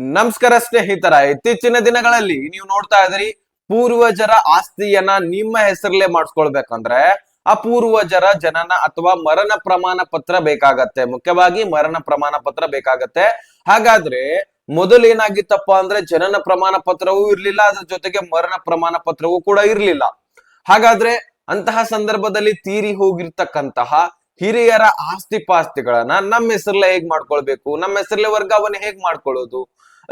ನಮಸ್ಕಾರ ಸ್ನೇಹಿತರ, ಇತ್ತೀಚಿನ ದಿನಗಳಲ್ಲಿ ನೀವು ನೋಡ್ತಾ ಇದ್ರಿ ಪೂರ್ವಜರ ಆಸ್ತಿಯನ್ನ ನಿಮ್ಮ ಹೆಸರಲ್ಲೇ ಮಾಡಿಸ್ಕೊಳ್ಬೇಕಂದ್ರೆ ಆ ಪೂರ್ವಜರ ಜನನ ಅಥವಾ ಮರಣ ಪ್ರಮಾಣ ಪತ್ರ ಬೇಕಾಗತ್ತೆ. ಮುಖ್ಯವಾಗಿ ಮರಣ ಪ್ರಮಾಣ ಪತ್ರ ಬೇಕಾಗತ್ತೆ. ಹಾಗಾದ್ರೆ ಮೊದಲು ಏನಾಗಿತ್ತಪ್ಪ ಅಂದ್ರೆ ಜನನ ಪ್ರಮಾಣ ಪತ್ರವೂ ಇರ್ಲಿಲ್ಲ, ಅದ್ರ ಜೊತೆಗೆ ಮರಣ ಪ್ರಮಾಣ ಪತ್ರವೂ ಕೂಡ ಇರ್ಲಿಲ್ಲ. ಹಾಗಾದ್ರೆ ಅಂತಹ ಸಂದರ್ಭದಲ್ಲಿ ತೀರಿ ಹೋಗಿರ್ತಕ್ಕಂತಹ ಹಿರಿಯರ ಆಸ್ತಿ ಪಾಸ್ತಿಗಳನ್ನ ನಮ್ಮ ಹೆಸರಲ್ಲೇ ಹೇಗ್ ಮಾಡ್ಕೊಳ್ಬೇಕು? ನಮ್ಮ ಹೆಸರಲ್ಲೇ ವರ್ಗಾವಣೆ ಹೇಗ್ ಮಾಡ್ಕೊಳ್ಳೋದು?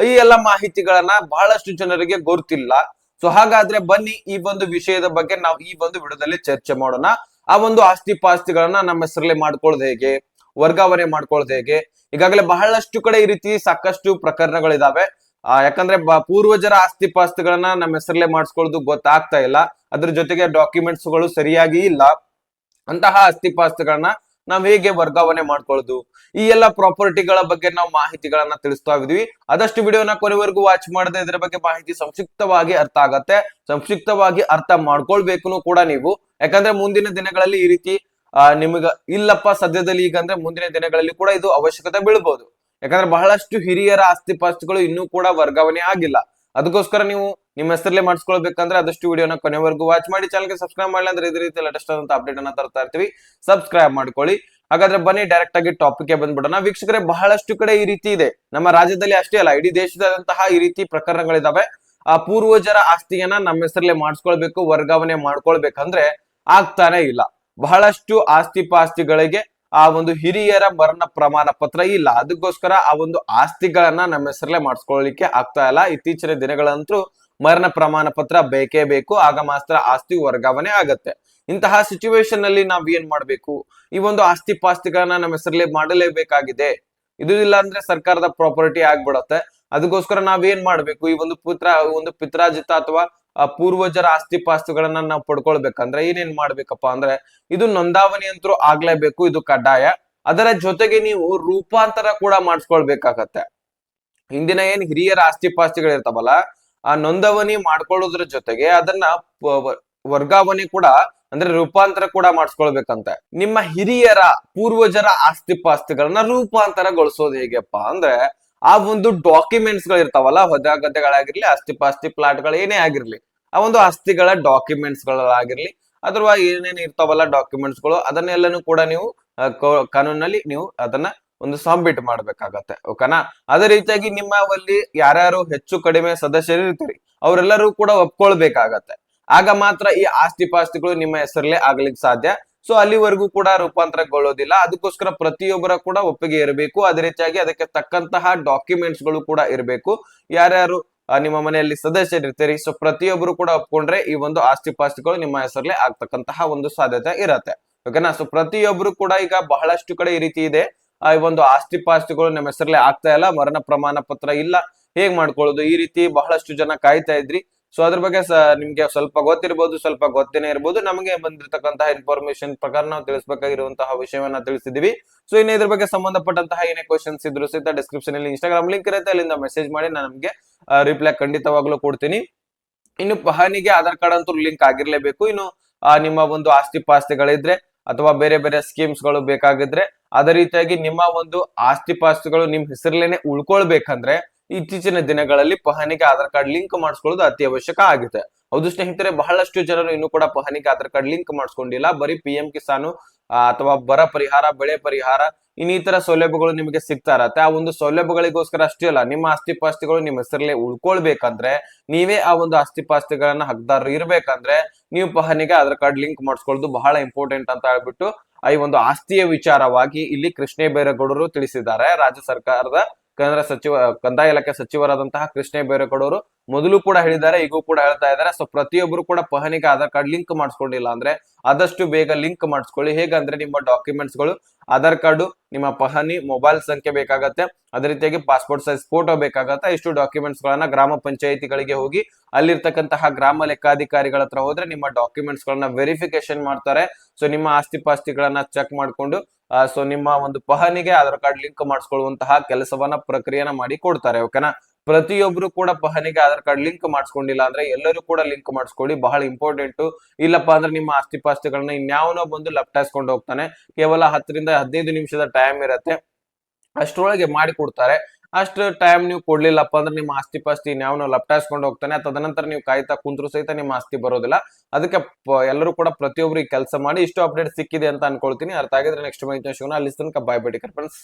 ಈ ಎಲ್ಲ ಮಾಹಿತಿಗಳನ್ನ ಬಹಳಷ್ಟು ಜನರಿಗೆ ಗೊತ್ತಿಲ್ಲ. ಸೊ ಹಾಗಾದ್ರೆ ಬನ್ನಿ ಈ ಒಂದು ವಿಷಯದ ಬಗ್ಗೆ ನಾವು ಈ ಒಂದು ವಿಡಿಯೋದಲ್ಲಿ ಚರ್ಚೆ ಮಾಡೋಣ. ಆ ಒಂದು ಆಸ್ತಿ ಪಾಸ್ತಿಗಳನ್ನ ನಮ್ಮ ಹೆಸರಲ್ಲಿ ಮಾಡ್ಕೊಳ್ಳೋದು ಹೇಗೆ? ವರ್ಗಾವಣೆ ಮಾಡ್ಕೊಳ್ಳೋದು ಹೇಗೆ? ಈಗಾಗಲೇ ಬಹಳಷ್ಟು ಕಡೆ ಈ ರೀತಿ ಸಾಕಷ್ಟು ಪ್ರಕರಣಗಳಿದಾವೆ. ಆ, ಯಾಕಂದ್ರೆ ಪೂರ್ವಜರ ಆಸ್ತಿ ಪಾಸ್ತಿಗಳನ್ನ ನಮ್ಮ ಹೆಸರಲ್ಲೇ ಮಾಡಿಸ್ಕೊಳ್ಳೋದು ಗೊತ್ತಾಗ್ತಾ ಇಲ್ಲ. ಅದ್ರ ಜೊತೆಗೆ ಡಾಕ್ಯುಮೆಂಟ್ಸ್ಗಳು ಸರಿಯಾಗಿ ಇಲ್ಲ. ಅಂತಹ ಆಸ್ತಿ ಪಾಸ್ತಿಗಳನ್ನ ನಾವ್ ಹೇಗೆ ವರ್ಗಾವಣೆ ಮಾಡ್ಕೊಳ್ಳೋದು? ಈ ಎಲ್ಲ ಪ್ರಾಪರ್ಟಿಗಳ ಬಗ್ಗೆ ನಾವು ಮಾಹಿತಿಗಳನ್ನ ತಿಳಿಸ್ತಾ ಇದೀವಿ ಆದಷ್ಟು ವಿಡಿಯೋನ ಕೊನೆವರೆಗೂ ವಾಚ್ ಮಾಡದೆ ಇದ್ರ ಬಗ್ಗೆ ಮಾಹಿತಿ ಸಂಕ್ಷಿಪ್ತವಾಗಿ ಅರ್ಥ ಆಗತ್ತೆ. ಸಂಕ್ಷಿಪ್ತವಾಗಿ ಅರ್ಥ ಮಾಡ್ಕೊಳ್ಬೇಕು ಕೂಡ ನೀವು. ಯಾಕಂದ್ರೆ ಮುಂದಿನ ದಿನಗಳಲ್ಲಿ ಈ ರೀತಿ, ಆ, ನಿಮಗ ಇಲ್ಲಪ್ಪ ಸದ್ಯದಲ್ಲಿ ಈಗ ಅಂದ್ರೆ ಮುಂದಿನ ದಿನಗಳಲ್ಲಿ ಕೂಡ ಇದು ಅವಶ್ಯಕತೆ ಬೀಳ್ಬಹುದು ಯಾಕಂದ್ರೆ ಬಹಳಷ್ಟು ಹಿರಿಯರ ಆಸ್ತಿ ಪಾಸ್ತಿಗಳು ಇನ್ನೂ ಕೂಡ ವರ್ಗಾವಣೆ ಆಗಿಲ್ಲ. ಅದಕ್ಕೋಸ್ಕರ ನೀವು ನಿಮ್ಮ ಹೆಸರಲ್ಲೇ ಮಾಡಿಸ್ಕೊಳ್ಬೇಕಂದ್ರೆ ಆದಷ್ಟು ವಿಡಿಯೋನ ಕೊನೆವರೆಗೂ ವಾಚ್ ಮಾಡಿ ಚಾನಲ್ಗೆ ಸಬ್ಸ್ಕ್ರೈಬ್ ಮಾಡಲಿ ಅಂದ್ರೆ ಇದೇ ರೀತಿ ಲೇಟೆಸ್ಟ್ ಆದಂತ ಅಪ್ಡೇಟ್ ಅನ್ನ ತರ್ತಾ ಇರ್ತೀವಿ. ಸಬ್ಸ್ಕ್ರೈಬ್ ಮಾಡ್ಕೊಳ್ಳಿ. ಹಾಗಾದ್ರೆ ಬನ್ನಿ ಡೈರೆಕ್ಟ್ ಆಗಿ ಟಾಪಿಕ್ ಬಂದ್ಬಿಡೋಣ. ವೀಕ್ಷಕರೇ, ಬಹಳಷ್ಟು ಕಡೆ ಈ ರೀತಿ ಇದೆ. ನಮ್ಮ ರಾಜ್ಯದಲ್ಲಿ ಅಷ್ಟೇ ಅಲ್ಲ, ಇಡೀ ದೇಶದಂತಹ ಈ ರೀತಿ ಪ್ರಕರಣಗಳಿದಾವೆ. ಆ ಪೂರ್ವಜರ ಆಸ್ತಿಯನ್ನ ನಮ್ಮ ಹೆಸರಲ್ಲೇ ಮಾಡಿಸ್ಕೊಳ್ಬೇಕು, ವರ್ಗಾವಣೆ ಮಾಡ್ಕೊಳ್ಬೇಕಂದ್ರೆ ಆಗ್ತಾನೆ ಇಲ್ಲ. ಬಹಳಷ್ಟು ಆಸ್ತಿ ಪಾಸ್ತಿಗಳಿಗೆ ಆ ಒಂದು ಹಿರಿಯರ ಮರಣ ಪ್ರಮಾಣ ಪತ್ರ ಇಲ್ಲ. ಅದಕ್ಕೋಸ್ಕರ ಆ ಒಂದು ಆಸ್ತಿಗಳನ್ನ ನಮ್ಮ ಹೆಸರಲ್ಲೇ ಮಾಡಿಸ್ಕೊಳ್ಳಿಕ್ಕೆ ಆಗ್ತಾ ಇಲ್ಲ. ಇತ್ತೀಚಿನ ದಿನಗಳಂತೂ ಮರಣ ಪ್ರಮಾಣ ಪತ್ರ ಬೇಕೇ ಬೇಕು. ಆಗ ಮಾತ್ರ ಆಸ್ತಿ ವರ್ಗಾವಣೆ ಆಗತ್ತೆ. ಇಂತಹ ಸಿಚುವೇಶನ್ ಅಲ್ಲಿ ನಾವ್ ಏನ್ ಮಾಡ್ಬೇಕು? ಈ ಒಂದು ಆಸ್ತಿ ಪಾಸ್ತಿಗಳನ್ನ ನಮ್ಮ ಹೆಸರಲ್ಲೇ ಮಾಡಲೇಬೇಕಾಗಿದೆ. ಇದು ಇಲ್ಲ ಅಂದ್ರೆ ಸರ್ಕಾರದ ಪ್ರಾಪರ್ಟಿ ಆಗ್ಬಿಡತ್ತೆ. ಅದಕ್ಕೋಸ್ಕರ ನಾವ್ ಏನ್ ಮಾಡ್ಬೇಕು? ಈ ಒಂದು ಪುತ್ರ, ಒಂದು ಪಿತ್ರಾಜಿತ ಅಥವಾ ಆ ಪೂರ್ವಜರ ಆಸ್ತಿ ಪಾಸ್ತಿಗಳನ್ನ ನಾವು ಪಡ್ಕೊಳ್ಬೇಕಂದ್ರೆ ಏನೇನ್ ಮಾಡ್ಬೇಕಪ್ಪ ಅಂದ್ರೆ ಇದು ನೋಂದಾವಣಿ ಅಂತೂ ಆಗ್ಲೇಬೇಕು, ಇದು ಕಡ್ಡಾಯ. ಅದರ ಜೊತೆಗೆ ನೀವು ರೂಪಾಂತರ ಕೂಡ ಮಾಡಿಸ್ಕೊಳ್ಬೇಕಾಗತ್ತೆ. ಹಿಂದಿನ ಏನ್ ಹಿರಿಯರ ಆಸ್ತಿ ಪಾಸ್ತಿಗಳಿರ್ತಾವಲ್ಲ ಆ ನೋಂದಾವಣಿ ಮಾಡ್ಕೊಳ್ಳೋದ್ರ ಜೊತೆಗೆ ಅದನ್ನ ವರ್ಗಾವಣೆ ಕೂಡ ಅಂದ್ರೆ ರೂಪಾಂತರ ಕೂಡ ಮಾಡಿಸ್ಕೊಳ್ಬೇಕಂತೆ. ನಿಮ್ಮ ಹಿರಿಯರ, ಪೂರ್ವಜರ ಆಸ್ತಿ ಪಾಸ್ತಿಗಳನ್ನ ರೂಪಾಂತರಗೊಳಿಸೋದು ಹೇಗೆಪ್ಪ ಅಂದ್ರೆ, ಆ ಒಂದು ಡಾಕ್ಯುಮೆಂಟ್ಸ್ ಗಳಿರ್ತಾವಲ್ಲ, ಹೊದ ಗದ್ದೆಗಳಾಗಿರ್ಲಿ ಆಸ್ತಿ ಪಾಸ್ತಿ ಪ್ಲಾಟ್ಗಳು ಏನೇ ಆಗಿರ್ಲಿ ಆ ಒಂದು ಆಸ್ತಿಗಳ ಡಾಕ್ಯುಮೆಂಟ್ಸ್ ಗಳಾಗಿರ್ಲಿ ಅಥವಾ ಏನೇನು ಇರ್ತಾವಲ್ಲ ಡಾಕ್ಯುಮೆಂಟ್ಸ್ಗಳು ಅದನ್ನೆಲ್ಲನೂ ಕೂಡ ನೀವು ಕಾನೂನಲ್ಲಿ ನೀವು ಅದನ್ನ ಒಂದು ಸಬ್ಮಿಟ್ ಮಾಡ್ಬೇಕಾಗತ್ತೆ, ಓಕೆನಾ? ಅದೇ ರೀತಿಯಾಗಿ ನಿಮ್ಮ ಅಲ್ಲಿ ಯಾರ್ಯಾರು ಹೆಚ್ಚು ಕಡಿಮೆ ಸದಸ್ಯರು ಇರ್ತೀರಿ, ಅವರೆಲ್ಲರೂ ಕೂಡ ಒಪ್ಕೊಳ್ಬೇಕಾಗತ್ತೆ. ಆಗ ಮಾತ್ರ ಈ ಆಸ್ತಿ ಪಾಸ್ತಿಗಳು ನಿಮ್ಮ ಹೆಸರಲ್ಲೇ ಆಗ್ಲಿಕ್ಕೆ ಸಾಧ್ಯ. ಸೊ, ಅಲ್ಲಿವರೆಗೂ ಕೂಡ ರೂಪಾಂತರಗೊಳ್ಳೋದಿಲ್ಲ, ಅದಕ್ಕೋಸ್ಕರ ಪ್ರತಿಯೊಬ್ಬರ ಕೂಡ ಒಪ್ಪಿಗೆ ಇರಬೇಕು. ಅದೇ ರೀತಿಯಾಗಿ ಅದಕ್ಕೆ ತಕ್ಕಂತಹ ಡಾಕ್ಯುಮೆಂಟ್ಸ್ಗಳು ಕೂಡ ಇರಬೇಕು. ಯಾರ್ಯಾರು ನಿಮ್ಮ ಮನೆಯಲ್ಲಿ ಸದಸ್ಯರಿರ್ತೀರಿ ಸೊ ಪ್ರತಿಯೊಬ್ಬರು ಕೂಡ ಒಪ್ಕೊಂಡ್ರೆ ಈ ಒಂದು ಆಸ್ತಿ ಪಾಸ್ತಿಗಳು ನಿಮ್ಮ ಹೆಸರಲ್ಲೇ ಆಗ್ತಕ್ಕಂತಹ ಒಂದು ಸಾಧ್ಯತೆ ಇರತ್ತೆ. ಓಕೆನಾ ಸೊ ಪ್ರತಿಯೊಬ್ಬರು ಕೂಡ ಈಗ ಬಹಳಷ್ಟು ಕಡೆ ಈ ರೀತಿ ಇದೆ. ಈ ಒಂದು ಆಸ್ತಿ ಪಾಸ್ತಿಗಳು ನಿಮ್ಮ ಹೆಸರಲ್ಲೇ ಆಗ್ತಾ ಇಲ್ಲ. ಮರಣ ಪ್ರಮಾಣ ಪತ್ರ ಇಲ್ಲ. ಹೇಗ್ ಮಾಡ್ಕೊಳ್ಳೋದು? ಈ ರೀತಿ ಬಹಳಷ್ಟು ಜನ ಕಾಯ್ತಾ ಇದ್ರಿ. ಸೊ ಅದ್ರ ಬಗ್ಗೆ ನಿಮ್ಗೆ ಸ್ವಲ್ಪ ಗೊತ್ತಿರ್ಬೋದು, ಸ್ವಲ್ಪ ಗೊತ್ತೇನೆ ಇರ್ಬೋದು. ನಮಗೆ ಬಂದಿರತಕ್ಕಂತಹ ಇನ್ಫಾರ್ಮೇಶನ್ ಪ್ರಕಾರ ನಾವು ತಿಳಿಸಬೇಕಾಗಿರುವಂತಹ ವಿಷಯವನ್ನ ತಿಳಿಸಿದೀವಿ ಸೊ ಇನ್ನು ಇದ್ರ ಬಗ್ಗೆ ಸಂಬಂಧಪಟ್ಟಂತಹ ಏನೇ ಕ್ವಶನ್ಸ್ ಇದ್ರು ಸಹಿತ ಡಿಸ್ಕ್ರಿಪ್ಷನ್ ಅಲ್ಲಿ ಇನ್ಸ್ಟಾಗ್ರಾಮ್ ಲಿಂಕ್ ಇರುತ್ತೆ. ಅಲ್ಲಿಂದ ಮೆಸೇಜ್ ಮಾಡಿ ನಾನು ನಮಗೆ ರಿಪ್ಲೈ ಖಂಡಿತವಾಗ್ಲೂ ಕೊಡ್ತೀನಿ. ಇನ್ನು ಪಹಾನಿಗೆ ಆಧಾರ್ ಕಾರ್ಡ್ ಅಂತೂ ಲಿಂಕ್ ಆಗಿರ್ಲೇಬೇಕು. ಇನ್ನು ನಿಮ್ಮ ಒಂದು ಆಸ್ತಿ ಪಾಸ್ತಿಗಳಿದ್ರೆ ಅಥವಾ ಬೇರೆ ಬೇರೆ ಸ್ಕೀಮ್ಸ್ಗಳು ಬೇಕಾಗಿದ್ರೆ, ಅದೇ ರೀತಿಯಾಗಿ ನಿಮ್ಮ ಒಂದು ಆಸ್ತಿ ಪಾಸ್ತಿಗಳು ನಿಮ್ ಹೆಸರಲ್ಲೇನೆ ಉಳ್ಕೊಳ್ಬೇಕಂದ್ರೆ ಇತ್ತೀಚಿನ ದಿನಗಳಲ್ಲಿ ಪಹಣಿಗೆ ಆಧಾರ್ ಕಾರ್ಡ್ ಲಿಂಕ್ ಮಾಡಿಸ್ಕೊಳ್ಳೋದು ಅತಿ ಅವಶ್ಯಕ ಆಗಿದೆ. ಹೌದು ಸ್ನೇಹಿತರೆ, ಬಹಳಷ್ಟು ಜನರು ಇನ್ನು ಕೂಡ ಪಹಣಿಗೆ ಆಧಾರ್ ಕಾರ್ಡ್ ಲಿಂಕ್ ಮಾಡಿಸ್ಕೊಂಡಿಲ್ಲ. ಬರೀ ಪಿ ಕಿಸಾನು ಅಥವಾ ಬರ ಪರಿಹಾರ, ಬೆಳೆ ಪರಿಹಾರ, ಇನ್ನಿತರ ಸೌಲಭ್ಯಗಳು ನಿಮಗೆ ಸಿಗ್ತಾ ಇರತ್ತೆ ಆ ಒಂದು ಸೌಲಭ್ಯಗಳಿಗೋಸ್ಕರ ಅಷ್ಟೇ ಅಲ್ಲ, ನಿಮ್ಮ ಆಸ್ತಿ ಪಾಸ್ತಿಗಳು ನಿಮ್ಮ ಹೆಸರಲ್ಲೇ ಉಳ್ಕೊಳ್ಬೇಕಂದ್ರೆ, ನೀವೇ ಆ ಒಂದು ಆಸ್ತಿ ಪಾಸ್ತಿಗಳನ್ನ ಹಕ್ದಾರರು ಇರ್ಬೇಕಂದ್ರೆ, ನೀವು ಪಹಣಿಗೆ ಆಧಾರ್ ಕಾರ್ಡ್ ಲಿಂಕ್ ಮಾಡಿಸ್ಕೊಳ್ಳೋದು ಬಹಳ ಇಂಪಾರ್ಟೆಂಟ್ ಅಂತ ಹೇಳ್ಬಿಟ್ಟು ಈ ಒಂದು ಆಸ್ತಿಯ ವಿಚಾರವಾಗಿ ಇಲ್ಲಿ ಕೃಷ್ಣೇ ಬೈರೇಗೌಡರು ತಿಳಿಸಿದ್ದಾರೆ. ರಾಜ್ಯ ಸರ್ಕಾರದ ಕೇಂದ್ರ ಸಚಿವ, ಕಂದಾಯ ಇಲಾಖೆ ಸಚಿವರಾದಂತಹ ಕೃಷ್ಣ ಬೈರೇಗೌಡರು ಮೊದಲು ಕೂಡ ಹೇಳಿದ್ದಾರೆ, ಈಗೂ ಕೂಡ ಹೇಳ್ತಾ ಇದ್ದಾರೆ. ಸೊ ಪ್ರತಿಯೊಬ್ಬರು ಕೂಡ ಪಹನಿಗೆ ಆಧಾರ್ ಕಾರ್ಡ್ ಲಿಂಕ್ ಮಾಡಿಸ್ಕೊಂಡಿಲ್ಲ ಅಂದ್ರೆ ಆದಷ್ಟು ಬೇಗ ಲಿಂಕ್ ಮಾಡಿಸ್ಕೊಳ್ಳಿ. ಹೇಗಂದ್ರೆ ನಿಮ್ಮ ಡಾಕ್ಯುಮೆಂಟ್ಸ್ಗಳು ಆಧಾರ್ ಕಾರ್ಡು, ನಿಮ್ಮ ಪಹನಿ ಮೊಬೈಲ್ ಸಂಖ್ಯೆ ಬೇಕಾಗತ್ತೆ. ಅದೇ ರೀತಿಯಾಗಿ ಪಾಸ್ಪೋರ್ಟ್ ಸೈಜ್ ಫೋಟೋ ಬೇಕಾಗತ್ತೆ. ಇಷ್ಟು ಡಾಕ್ಯುಮೆಂಟ್ಸ್ ಗಳನ್ನ ಗ್ರಾಮ ಪಂಚಾಯಿತಿಗಳಿಗೆ ಹೋಗಿ ಅಲ್ಲಿರ್ತಕ್ಕಂತಹ ಗ್ರಾಮ ಲೆಕ್ಕಾಧಿಕಾರಿಗಳ ಹತ್ರ ಹೋದ್ರೆ ನಿಮ್ಮ ಡಾಕ್ಯುಮೆಂಟ್ಸ್ ಗಳನ್ನ ವೆರಿಫಿಕೇಶನ್ ಮಾಡ್ತಾರೆ. ಸೊ ನಿಮ್ಮ ಆಸ್ತಿ ಪಾಸ್ತಿಗಳನ್ನ ಚೆಕ್ ಮಾಡ್ಕೊಂಡು ಸೊ ನಿಮ್ಮ ಒಂದು ಪಹನಿಗೆ ಆಧಾರ್ ಕಾರ್ಡ್ ಲಿಂಕ್ ಮಾಡಿಸ್ಕೊಳ್ಳುವಂತಹ ಕೆಲಸವನ್ನ ಪ್ರಕ್ರಿಯೆನ ಮಾಡಿ ಕೊಡ್ತಾರೆ ಓಕೆನಾ ಪ್ರತಿಯೊಬ್ರು ಕೂಡ ಪಹನಿಗೆ ಆಧಾರ್ ಕಾರ್ಡ್ ಲಿಂಕ್ ಮಾಡಿಸ್ಕೊಂಡಿಲ್ಲ ಅಂದ್ರೆ ಎಲ್ಲರೂ ಕೂಡ ಲಿಂಕ್ ಮಾಡಿಸ್ಕೊಳ್ಳಿ, ಬಹಳ ಇಂಪಾರ್ಟೆಂಟ್ ಇಲ್ಲಪ್ಪ ಅಂದ್ರೆ ನಿಮ್ಮ ಆಸ್ತಿ ಪಾಸ್ತಿಗಳನ್ನ ಇನ್ಯಾವನೋ ಬಂದು ಲಪ್ಟಾಯಿಸ್ಕೊಂಡು ಹೋಗ್ತಾನೆ. ಕೇವಲ ಹತ್ತರಿಂದ ಹದಿನೈದು ನಿಮಿಷದ ಟೈಮ್ ಇರತ್ತೆ. ಅಷ್ಟರೊಳಗೆ ಮಾಡಿ ಕೊಡ್ತಾರೆ. ಅಷ್ಟು ಟೈಮ್ ನೀವು ಕೊಡ್ಲಿಲ್ಲಪ್ಪ ಅಂದ್ರೆ ನಿಮ್ಮ ಆಸ್ತಿ ಪಾಸ್ತಿ ಇನ್ಯಾವನೋ ಲಪ್ಟಾಯಿಸ್ಕೊಂಡು ಹೋಗ್ತಾನೆ ತದನಂತರ ನೀವು ಕಾಯ್ತಾ ಕುಂತ್ರು ಸಹಿತ ನಿಮ್ಮ ಆಸ್ತಿ ಬರೋದಿಲ್ಲ. ಅದಕ್ಕೆ ಎಲ್ಲರೂ ಕೂಡ ಪ್ರತಿಯೊಬ್ಬರಿಗೆ ಕೆಲಸ ಮಾಡಿ ಇಷ್ಟು ಅಪ್ಡೇಟ್ ಸಿಕ್ಕಿದೆ ಅಂತ ಅನ್ಕೊಳ್ತೀನಿ. ಅರ್ಥ ಆಗಿದ್ರೆ ನೆಕ್ಸ್ಟ್ ಮೈಂಟ್ ಶಿವನ ಅಲ್ಲಿ ತನಕ ಬಾಯ್ ಬೇಡಿ ಫ್ರೆಂಡ್ಸ್